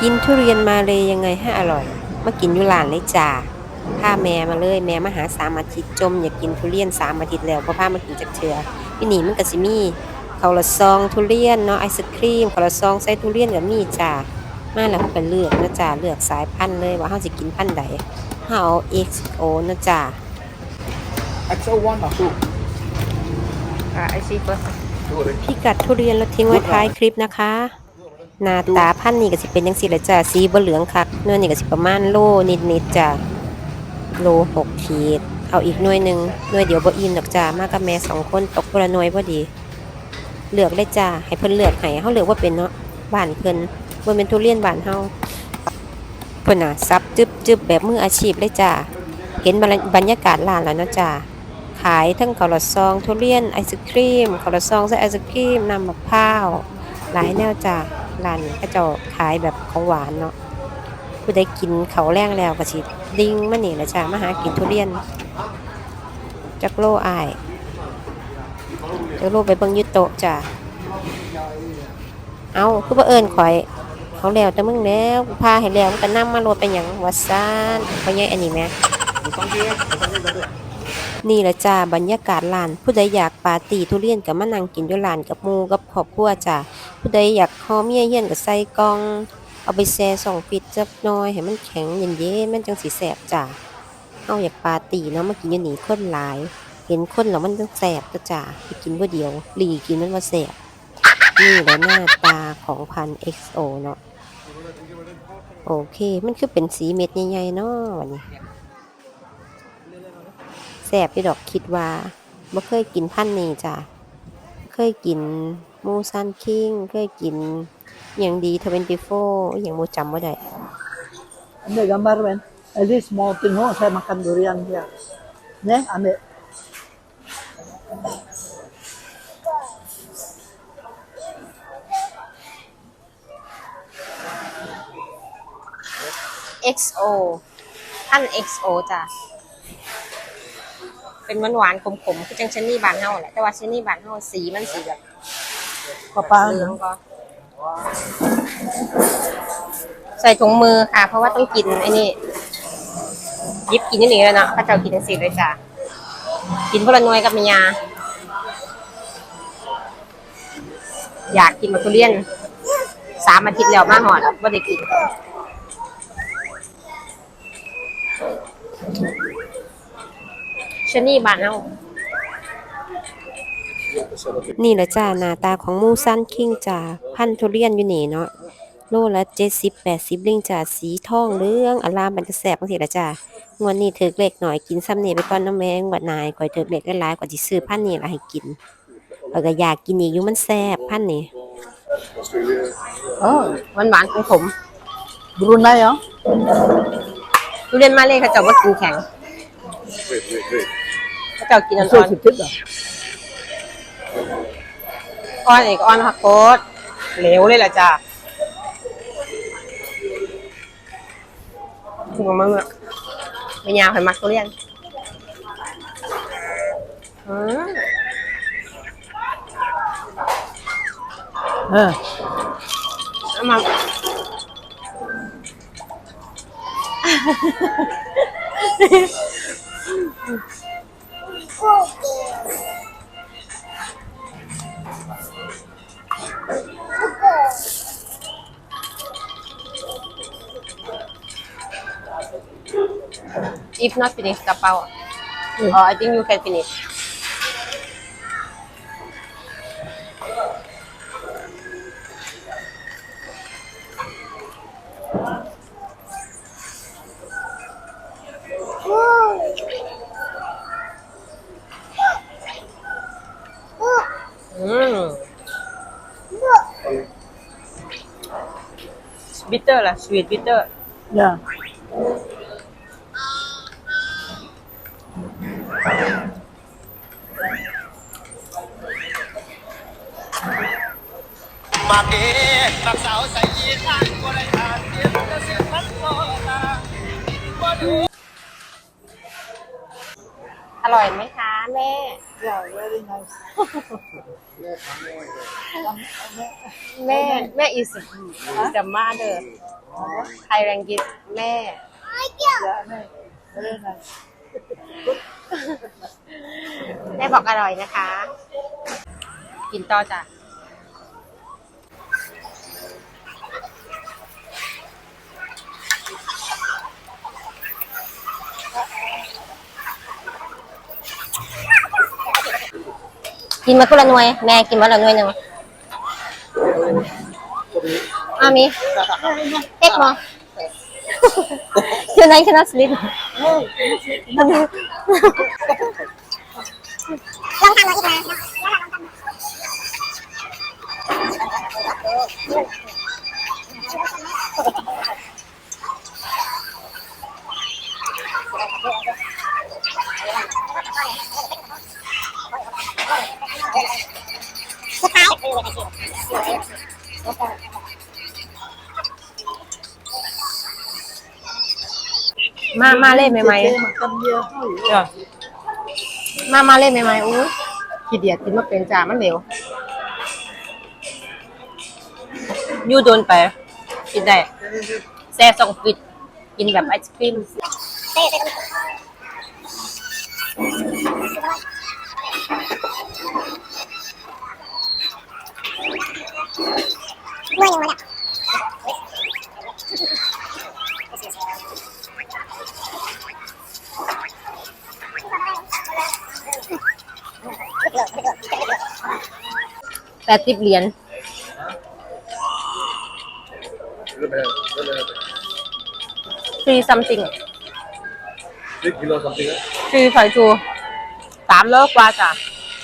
กินทุเรียนมาเลยยังไงให้อร่อย มากินอยู่ร้านเลยจ้าพาแม่มาเลยแม่มาหาสามอาทิตย์จม อยากกินทุเรียนสามอาทิตย์แล้วเพราะพามากินจากเถื่อพี่นี่มันก็สิมีข้าวละซองทุเรียนเนาะไอศครีมข้าวละซองใส่ทุเรียนก็มีจ้ามาแล้วก็ไปเลือกนะจ้าเลือกสายพันธุ์เลยว่าเฮาสิกินพันธุ์ใดเฮาเอา XO นะจ้า XO1 or 2? อ่าไอซีเฟิร์ Two already. พิกัดทุเรียนเราทิ้งไว้ท้ายคลิปนะคะ หน้าตาพันธุ์นี่ก็สิเป็นจังซี่ละจ้าสีบ่เหลืองคักเนื้อนี่ก็สิประมาณโลนิดๆจ้าโลหกขีด เอาอีกหน่วยหนึงหน่วยเดียวบ่อิ่มดอกจ้ามากับแม่สองคนตกคนละหน่วยพอดี เลือกเลยจ้าให้เพิ่นเลือกให้เฮาเลือกว่าเป็นเนาะบ้านเพิ่นบ่เป็นทุเรียนบ้านเฮาเพิ่นน่ะซับจึบๆแบบมืออาชีพเลยจ้าเห็นบรรยากาศร้านแล้วเนาะจ้าขายทั้งข้าวหลอดซองทุเรียนไอศครีมข้าวหลอดซองใส่ไอศครีมน้ำมะพร้าวหลายแนวจ้า ร้านก็จะขายแบบของหวานเนาะผู้ใดกินเขาแรงแล้วก็สิดิ่งมานี่ละจ้ามาหากินทุเรียนจักโลอายจักโลไปเบิ่งยุโตะจ้าเอาคือบ่เอิ้นข่อยเขาแล้วแต่มึงแล้วกูพาให้แล้วมันก็นำมาโลดไปหยังว่าซ่านเขาใหญ่อันนี้แหม นี่แหละจ้าบรรยากาศร้าน ผู้ใดอยากปาร์ตี้ทุเรียนกับมานั่งกินอยู่ร้านกับหมูกับครอบครัวจ้าผู้ใดอยากหอมเยี่ยเยี่ยนกับใส่กล่อง เอาไปแช่ส่องฟิตจักหน่อยให้มันแข็งเย็นเย็นมันจังสีแสบจ้าเอาอยากปาร์ตี้เนาะมากินอยู่นี่คนหลาย เห็นคนแล้วมันจังแสบจ้ะจ้าไปกินบ่เดียวหลีกินมันว่าแสบนี่แหละหน้าตาของพัน XO เนาะโอเค มันคือเป็นสีเม็ดใหญ่ๆเนาะวันนี้ แซ่บพี่ดอกคิดว่าบ่เคยกินพันธุ์นี้จ้ะเคยกินมูซันคิงเคยกินอหย่างดีทเวนตี้โฟอย่างโมจำว่าได้ Ambil gambar Ben. At least mau tengok saya makan durian dia. Ne, ambil. XO พัน XO จ้ะ เป็นหวานหวานๆขมๆคือจังเชนนี่บานเฮาแหละแต่ว่าเชนนี่บานเฮาสีมันสีแบบ Papa. เหลืองก็ใส่ถุงมือค่ะ เพราะว่าต้องกินไอ้นี่หยิบกินอย่างนี้เลยเนาะพระเจ้ากินจังสีเลยจ้ะกินพละหน่วยกับเมียา อยากกินมาทุเรียนสามอาทิตย์แล้วมาหอดว่าได้กิน ชะนี่บานเฮานี่แหละจ้าหน้าตาของมูซันคิงจ้าพันธุ์ทุเรียนอยู่นี่เนาะโลละเจ็ดสิบแปดสิบลิงจ้าสีทองเหลืองอลามมันจะแสบบางทีละจ้างวดนี้ถือเล็กหน่อยกินซ้ำนี่ไปก่อนน้ำแมงบัดนายก่อยถือเล็กหลายๆกว่าที่ซื้อพันธุ์นี่ละให้กินแล้วก็อยากกินอีกอยู่มันแซ่บพันธุ์นี่ Australia. โอ้หวานหวานของผม Brunei ya. ทุเรียนมาเลยเขาเจ้าว่ากินแข็ง Wait, wait, wait. เขาเจ้ากินอ่อน Saya sikit dah. ๆก้อนอีกก้อนผักโคตรเหลวเลยล่ะจ้าถูกมั้งอะไม่ยาวให้มักทุเรียนอืม Ha. เอามา if not finish the pao oh I think you can finish bitter lah, sweet bitter. Ya. Maki, nagsao sa iyan, walay atin, kasi manlo na. อร่อยไหมคะแม่ Yeah, very nice. แม่แม่อีสจัมมาเดอร์ไทยแรงกิสแม่ Yeah, very nice. แม่บอกอร่อยนะคะ กินต่อจ้ะ กินมาคนละหน่วย แม่กินมาละหน่วยหนึ่งอามีเอ็กมอ Tonight cannot sleep มามาเล่นใหม่ Kita makan dia. ๆจ้ะมามาเล่นใหม่ๆอู้ขี้เดียดกินมาเป็นจ้ามันเหลวยูโดนไป กินได้แซ่สองฟิตกินแบบไอศครีม แปดสิบเหรียญ Look at that. Look at that. ฟรีซัมติง Three kilo something. eh? ฟรีไฟชูสามโลกว่าจ้ะ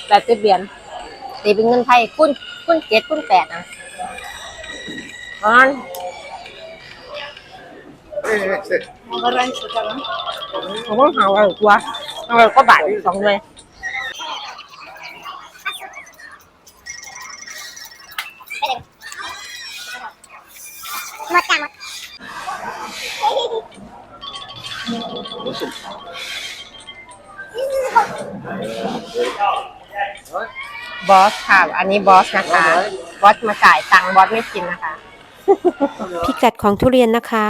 แปดสิบเหรียญตีเป็นเงินไทยคุ้นคุ้นเจ็ดคุ้นแปดนะ ออ Hey, hey, hey. Mga rice sekarang. ผมก็หาอะไรกว่าอะไรก็บาทอีกสองเลยบอสค่ะ อันนี้บอสนะคะ บอสมาจ่ายตังค์บอสไม่กินนะคะ พิกัดของทุเรียนนะคะ